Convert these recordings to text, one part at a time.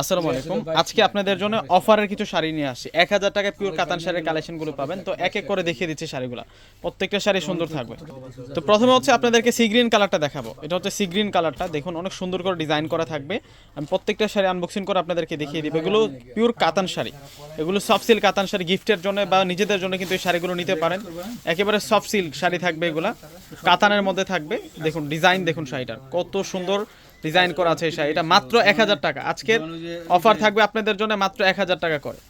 আসসালামু আলাইকুম। আজকে আপনাদের জন্য অফারের কিছু শাড়ি নিয়ে আসি। এক হাজার টাকায় পিওর কাতান শাড়ির কালেকশনগুলো পাবেন। তো এক এক করে দেখিয়ে দিচ্ছি শাড়িগুলো। প্রত্যেকটা শাড়ি সুন্দর থাকবে। তো প্রথমে হচ্ছে আপনাদেরকে সি গ্রিন কালারটা দেখাবো। এটা হচ্ছে সি গ্রিন কালারটা দেখুন অনেক সুন্দর করে ডিজাইন করা থাকবে। আমি প্রত্যেকটা শাড়ি আনবক্সিং করে আপনাদেরকে দেখিয়ে দিব। এগুলো পিওর কাতান শাড়ি। এগুলো সফট সিল্ক কাতান শাড়ি গিফটের জন্য বা নিজেদের জন্য কিন্তু এই শাড়িগুলো নিতে পারেন। একেবারে সফট সিল্ক শাড়ি থাকবে এগুলা। কাতানের মধ্যে থাকবে। দেখুন ডিজাইন দেখুন শাড়িটার। কত সুন্দর ডিজাইন করা আছে এসা এটা মাত্র এক হাজার টাকা। আজকের অফার থাকবে আপনাদের জন্য মাত্র এক হাজার টাকা করে।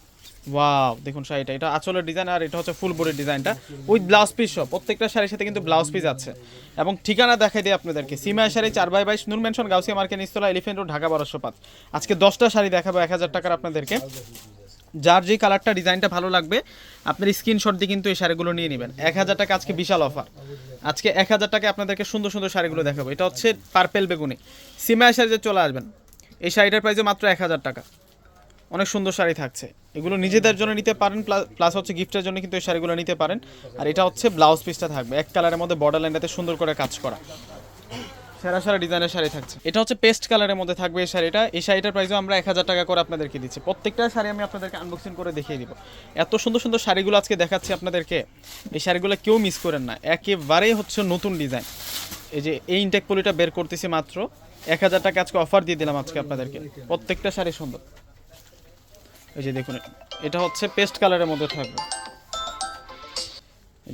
ওয়াও দেখুন শাড়িটা এটা আচলের ডিজাইন আর এটা হচ্ছে ফুল বডির ডিজাইনটা উইথ ব্লাউজ পিস সব প্রত্যেকটা শাড়ির সাথে কিন্তু ব্লাউজ পিস আছে। এবং ঠিকানা দেখাই দিই আপনাদেরকে সিমায় শাড়ি চার বাই বাইশ নুন মেনশন গাউসিয়া মার্কেট নিস্তলা এলিফেন্ট রোড ঢাকা বারোশো পাঁচ। আজকে দশটা শাড়ি দেখাবো এক হাজার টাকার আপনাদেরকে। যার যে কালারটা, ডিজাইনটা ভালো লাগবে, আপনার স্ক্রিনশট দিয়ে কিন্তু এই শাড়িগুলো নিয়ে নেবেন। এক হাজার টাকা আজকে বিশাল অফার আজকে এক হাজার টাকা আপনাদেরকে সুন্দর সুন্দর শাড়িগুলো দেখাবো। এটা হচ্ছে পার্পেল বেগুনি। সিমা শাড়িতে চলে আসবেন, এই শাড়িটার প্রাইসে মাত্র এক হাজার টাকা। অনেক সুন্দর শাড়ি থাকছে। এগুলো নিজেদের জন্য নিতে পারেন প্লাস হচ্ছে গিফটের জন্য কিন্তু এই শাড়িগুলো নিতে পারেন। আর এটা হচ্ছে ব্লাউজ পিসটা থাকবে। এক কালারের মধ্যে বর্ডার লাইনটাতে সুন্দর করে কাজ করা। সেরা সেরা ডিজাইনের শাড়ি থাকছে। এটা হচ্ছে পেস্ট কালারের মধ্যে থাকবে এই শাড়িটা। এই শাড়িটার প্রাইসও আমরা এক হাজার টাকা করে আপনাদেরকে দিচ্ছি। প্রত্যেকটা শাড়ি আমি আপনাদেরকে আনবক্সিং করে দেখিয়ে দিব। এত সুন্দর সুন্দর শাড়িগুলো আজকে দেখাচ্ছি আপনাদেরকে। এই শাড়িগুলো কেউ মিস করেন না। একেবারেই হচ্ছে নতুন ডিজাইন এই যে এই ইনটেক পলিটা বের করতেছি মাত্র। এক হাজার টাকা আজকে অফার দিয়ে দিলাম আজকে আপনাদেরকে। প্রত্যেকটা শাড়ি সুন্দর। এই যে দেখুন, এটা হচ্ছে পেস্ট কালারের মধ্যে থাকবে।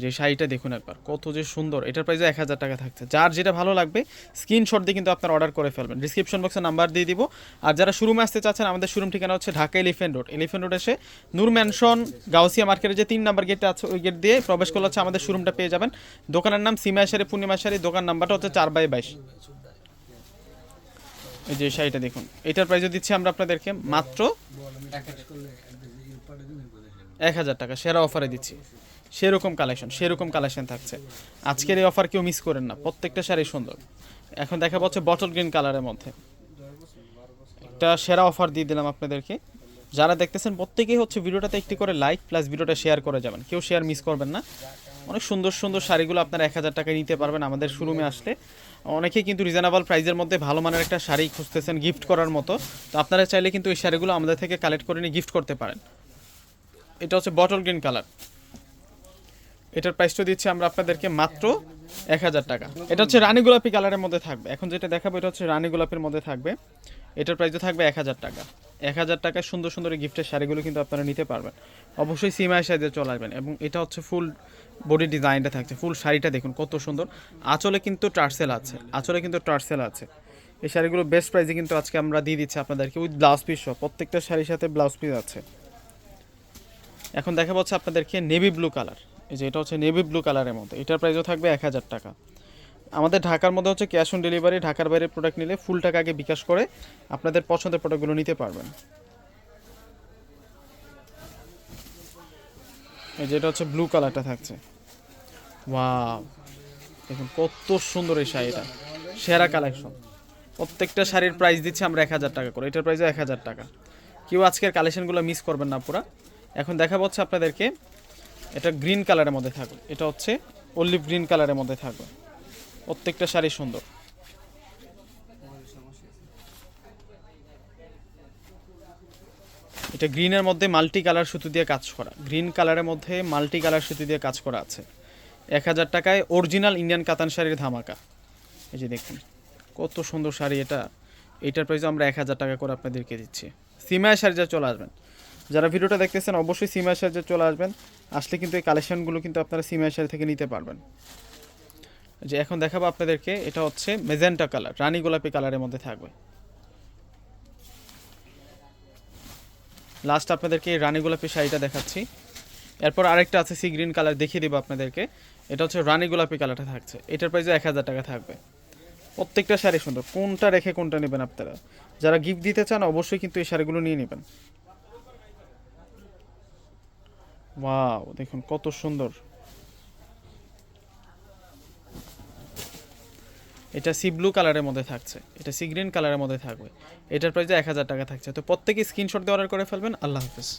যে শাড়িটা দেখুন একবার কত যে সুন্দর। এটার প্রাইস এক হাজার টাকা থাকছে। যার যেটা ভালো লাগবে স্ক্রিনশট দিয়ে কিন্তু আপনার অর্ডার করে ফেলবেন। ডিসক্রিপশন বক্সে নাম্বার দিয়ে দিব। আর যারা শোরুমে আসতে চাচ্ছেন আমাদের শোরুম ঠিকানা হচ্ছে Dhaka Elephant Road Elephant Road এসে নূর ম্যানশন গাউসিয়া মার্কেটের যে তিন নাম্বার গেটটা আছে ওই গেট দিয়ে প্রবেশ করলে হচ্ছে আমাদের শোরুমটা পেয়ে যাবেন। দোকানের নাম সীমাশারি পূর্ণিমাশারি দোকান নাম্বারটা হচ্ছে চার বাই বাইশ। এই যে শাড়িটা দেখুন। এটার প্রাইসও দিচ্ছি আমরা আপনাদেরকে মাত্র এক হাজার টাকা। সেরা অফারে দিচ্ছি। সেরকম কালেকশন সেরকম কালেকশন থাকছে। আজকের এই অফার কেউ মিস করেন না, প্রত্যেকটা শাড়ি সুন্দর। এখন দেখা পাচ্ছে বটল গ্রিন কালারের মধ্যে। একটা সেরা অফার দিয়ে দিলাম আপনাদেরকে। যারা দেখতেছেন, প্রত্যেকেই হচ্ছে ভিডিওটাতে একটি করে লাইক প্লাস ভিডিওটা শেয়ার করে যাবেন। কেউ শেয়ার মিস করবেন না। অনেক সুন্দর সুন্দর শাড়িগুলো আপনারা এক হাজার টাকায় নিতে পারবেন আমাদের শোরুমে আসলে। অনেকেই কিন্তু রিজনেবল প্রাইজের মধ্যে ভালো মানের একটা শাড়ি খুঁজতেছেন গিফট করার মতো। তো আপনারা চাইলে কিন্তু এই শাড়িগুলো আমাদের থেকে কালেক্ট করে নিয়ে গিফট করতে পারেন। এটা হচ্ছে বটল গ্রিন কালার এটার প্রাইসটা দিচ্ছি আমরা আপনাদেরকে মাত্র এক হাজার টাকা। এটা হচ্ছে রানী গোলাপি কালারের মধ্যে থাকবে। এখন যেটা দেখাবো, এটা হচ্ছে রানী গোলাপের মধ্যে থাকবে। এটার প্রাইসও থাকবে এক হাজার টাকা। এক হাজার টাকায় সুন্দর সুন্দর গিফটের শাড়িগুলো কিন্তু আপনারা নিতে পারবেন। অবশ্যই সিমাই সাইজে চলে আসবেন এবং এটা হচ্ছে ফুল বডি ডিজাইনটা থাকছে। ফুল শাড়িটা দেখুন, কত সুন্দর। আঁচলে কিন্তু টার্সেল আছে। আঁচলে কিন্তু টার্সেল আছে। এই শাড়িগুলো বেস্ট প্রাইসে কিন্তু আজকে আমরা দিয়ে দিচ্ছি আপনাদেরকে উইথ ব্লাউজ পিস সহ। প্রত্যেকটা শাড়ির সাথে ব্লাউজ পিস আছে। এখন দেখা পাচ্ছে আপনাদেরকে নেভি ব্লু কালার এই যে এটা হচ্ছে নেভি ব্লু কালারের মধ্যে। এটার প্রাইসও থাকবে এক হাজার টাকা। আমাদের ঢাকার মধ্যে হচ্ছে ক্যাশ অন ডেলিভারি ঢাকার বাইরে প্রোডাক্ট নিলে ফুল টাকা আগে বিকাশ করে আপনাদের পছন্দের প্রোডাক্টগুলো নিতে পারবেন। এই যে এটা হচ্ছে ব্লু কালারটা থাকছে। ওয়াও দেখুন, কত সুন্দর এই শাড়িটা। সেরা কালেকশন প্রত্যেকটা শাড়ির প্রাইস দিচ্ছি আমরা এক হাজার টাকা করে। এটার প্রাইসও এক হাজার টাকা। কেউ আজকের কালেকশনগুলো মিস করবেন না পুরা। এখন দেখা হচ্ছে আপনাদেরকে এটা গ্রিন কালারের মধ্যে থাকবে। এটা হচ্ছে অলিভ গ্রিন কালারের মধ্যে থাকবে। প্রত্যেকটা শাড়ি সুন্দর। এটা গ্রিনের মধ্যে মাল্টি কালার সুতো দিয়ে কাজ করা। গ্রিন কালারের মধ্যে মাল্টি কালার সুতো দিয়ে কাজ করা আছে। এক হাজার টাকায় অরিজিনাল ইন্ডিয়ান কাতান শাড়ির ধামাকা। এই যে দেখুন, কত সুন্দর শাড়ি এটা। এটার প্রাইস আমরা এক হাজার টাকা করে আপনাদেরকে দিচ্ছি। সিমায় শাড়ি যা চলে আসবেন। যারা ভিডিওটা দেখতেছেন, অবশ্যই সিমায় শাড়িতে চলে আসবেন। আসলে কিন্তু এই কালেকশনগুলো কিন্তু আপনারা সিমায় শাড়ি থেকে নিতে পারবেন। যে এখন দেখাবো আপনাদেরকে, এটা হচ্ছে মেজেন্টা কালার রানী গোলাপি কালারের মধ্যে থাকবে। লাস্ট আপনাদেরকে এই রানী গোলাপি শাড়িটা দেখাচ্ছি। এরপর আরেকটা আছে সি গ্রিন কালার দেখিয়ে দেবো আপনাদেরকে। এটা হচ্ছে রানী গোলাপি কালারটা থাকছে। এটার প্রাইসও এক হাজার টাকা থাকবে। প্রত্যেকটা শাড়ি সুন্দর। কোনটা রেখে কোনটা নেবেন আপনারা? যারা গিফট দিতে চান, অবশ্যই কিন্তু এই শাড়িগুলো নিয়ে নেবেন। ওয়াও দেখুন কত সুন্দর। এটা সি ব্লু কালারের মধ্যে থাকছে। এটা সি গ্রিন কালারের মধ্যে থাকবে। এটার প্রাইস এক হাজার টাকা থাকছে। তো প্রত্যেকে স্ক্রিনশট দিয়ে অর্ডার করে ফেলবেন। আল্লাহ হাফিজ।